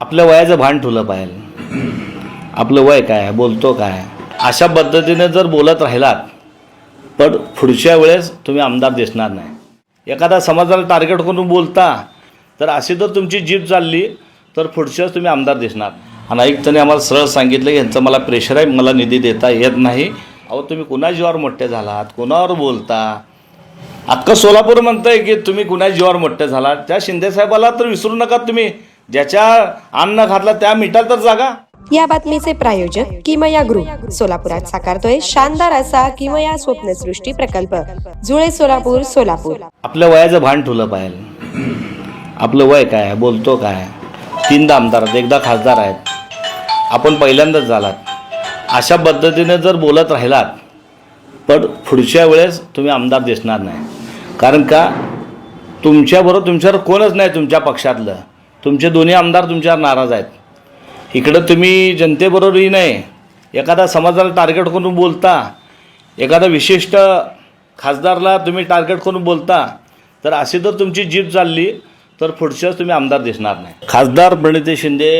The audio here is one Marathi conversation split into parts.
आपल्या वयाचं भान ठुलं पाहिजे. आपलं वय काय बोलतो काय अशा पद्धतीने जर बोलत राहिलात पण पुढच्या वेळेस तुम्ही आमदार दिसणार नाही. एखादा समाजाला टार्गेट करून बोलता तर अशी जर तुमची जीप चालली तर पुढच्या वेळेस तुम्ही आमदार दिसणार. आणि आयुक्तांनी आम्हाला सरळ सांगितलं की यांचं मला प्रेशर आहे मला निधी देता येत नाही. अहो तुम्ही कुणा जीवावर मोठे झालात? कुणावर बोलता? अख्खं सोलापूर म्हणतंय की तुम्ही कुणा जीवावर मोठे झालात? त्या शिंदेसाहेबाला तर विसरू नका तुम्ही. ज्याच्या अन्न घातला त्या मिठाल तर जागा. या बातमीचे प्रायोजक किमया ग्रुप सोलापुरात साकारतोय शानदार असा किमया स्वप्नसृष्टी प्रकल्प. जुळे सोलापूर सोलापूर. आपल्या वयाचं भान ठुलं पाहिजे आपलं वय काय बोलतो काय तीनदा आमदार आहेत एकदा खासदार आहेत. आपण पहिल्यांदाच झालात. अशा पद्धतीने जर बोलत राहिलात पण पुढच्या वेळेस तुम्ही आमदार दिसणार नाही. कारण का? तुमच्याबरोबर तुमच्यावर कोणच नाही तुमच्या पक्षातलं. तुमचे दोन्ही आमदार तुमच्यावर नाराज आहेत. इकडं तुम्ही जनतेबरोबरही नाही. एखादा समाजाला टार्गेट करून बोलता एखादा विशिष्ट खासदारला तुम्ही टार्गेट करून बोलता तर अशी जर तुमची जीप चालली तर पुढच्याच तुम्ही आमदार दिसणार नाही. खासदार प्रणिती शिंदे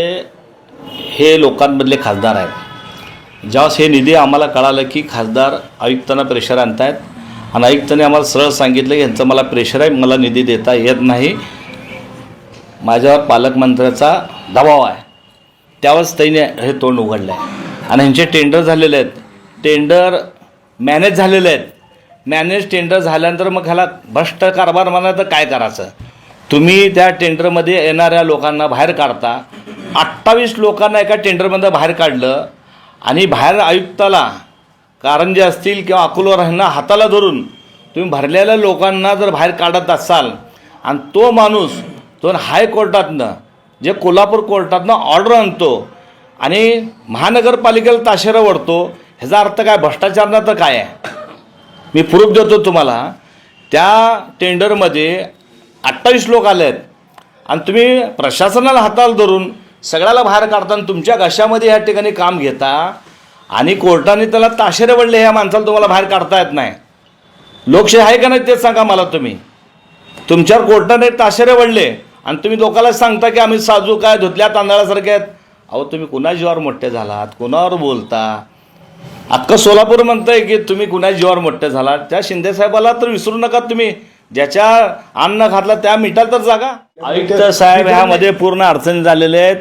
हे लोकांमधले खासदार आहेत. ज्यावेळेस हे निधी आम्हाला कळालं की खासदार आयुक्तांना प्रेशर आणतायत आणि आयुक्तांनी आम्हाला सरळ सांगितलं की यांचं मला प्रेशर आहे मला निधी देता येत नाही. माझ्यावर पालकमंत्र्याचा दबाव आहे. त्यावेळेस त्यांनी हे तोंड उघडलं आहे आणि ह्यांचे टेंडर झालेले आहेत. टेंडर मॅनेज झालेले आहेत. मॅनेज टेंडर झाल्यानंतर मग ह्याला भ्रष्ट कारभार म्हणा तर काय करायचं? तुम्ही त्या टेंडरमध्ये येणाऱ्या लोकांना बाहेर काढता. अठ्ठावीस लोकांना एका टेंडरमधनं बाहेर काढलं. आणि बाहेर आयुक्ताला कारण जे असतील किंवा अकोलवर ह्यांना हाताला धरून तुम्ही भरलेल्या लोकांना जर बाहेर काढत असाल. आणि तो माणूस तो हायकोर्टातनं जे कोल्हापूर कोर्टातनं ऑर्डर आणतो आणि महानगरपालिकेला ताशेरा ओढतो ह्याचा अर्थ काय? भ्रष्टाचारनं तर काय आहे? मी प्रूफ देतो तुम्हाला. त्या टेंडरमध्ये अठ्ठावीस लोक आले आहेत आणि तुम्ही प्रशासनाला हाताला धरून सगळ्याला बाहेर काढताना तुमच्या घशामध्ये ह्या ठिकाणी काम घेता आणि कोर्टाने त्याला ताशेरे वडले ह्या माणसाला तुम्हाला बाहेर काढता येत नाही. लोकशाही आहे का नाही तेच सांगा मला तुम्ही. तुमच्यावर कोर्टाने ताशेरे वडले आणि तुम्ही लोकांना सांगता की आम्ही साजू काय धुतल्या तांदळासारखे आहेत. अहो तुम्ही कुणा जीवावर मोठे झालात? कुणावर बोलता? अख्खं सोलापूर म्हणतंय की तुम्ही कुणा जीवावर मोठे झालात? त्या शिंदेसाहेबाला तर विसरू नका तुम्ही. ज्याच्या अन्न घातला त्या मिठाल तर जागा. आयुक्त साहेब ह्यामध्ये पूर्ण अडचणी झालेले आहेत.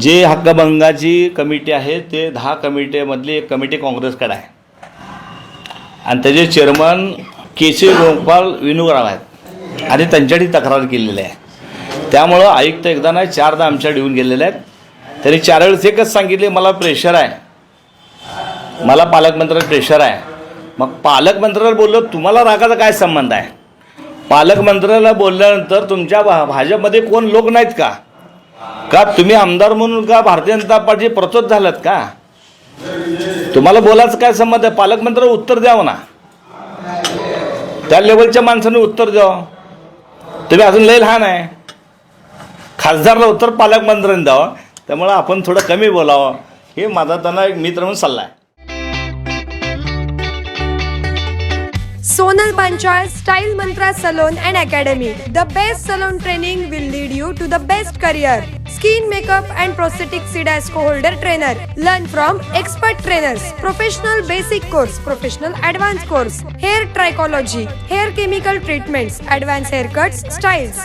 जे हक्कभंगाची कमिटी आहे ते दहा कमिटीमधली एक कमिटी काँग्रेसकडे आहे. आणि त्याचे chairman K C Gopal Vinurao आहेत. आणि त्यांच्यासाठी तक्रार केलेली आहे. त्यामुळं आयुक्त एकदा नाही चारदा आमच्या येऊन गेलेले आहेत. त्यांनी चार वेळेस एकच सांगितले मला प्रेशर आहे. मला पालकमंत्र्यावर प्रेशर आहे. मग पालकमंत्र्याला बोललो तुम्हाला रागाचा काय संबंध आहे? पालकमंत्र्याला बोलल्यानंतर तुमच्या भा भाजपमध्ये कोण लोक नाहीत का? का तुम्ही आमदार म्हणून का भारतीय जनता पार्टी प्रचोद झालात का? तुम्हाला बोलायचं काय संबंध आहे? पालकमंत्र्याला उत्तर द्यावं ना. त्या लेवलच्या माणसाने उत्तर द्यावं. तरी अजून लय लहान आहे. खासदारला उत्तर पालकमंत्र्यांनी द्यावं. त्यामुळं आपण थोडं कमी बोलावं. हे माझा त्यांना एक मित्र म्हणून सल्ला आहे. Sonal Panchal style Mantra salon and academy. The best salon training will lead you to the best career Skin makeup and prosthetic CDASCO holder trainer. Learn from expert trainers. Professional basic course, professional advanced course. Hair trichology, hair chemical treatments, advanced haircuts, styles.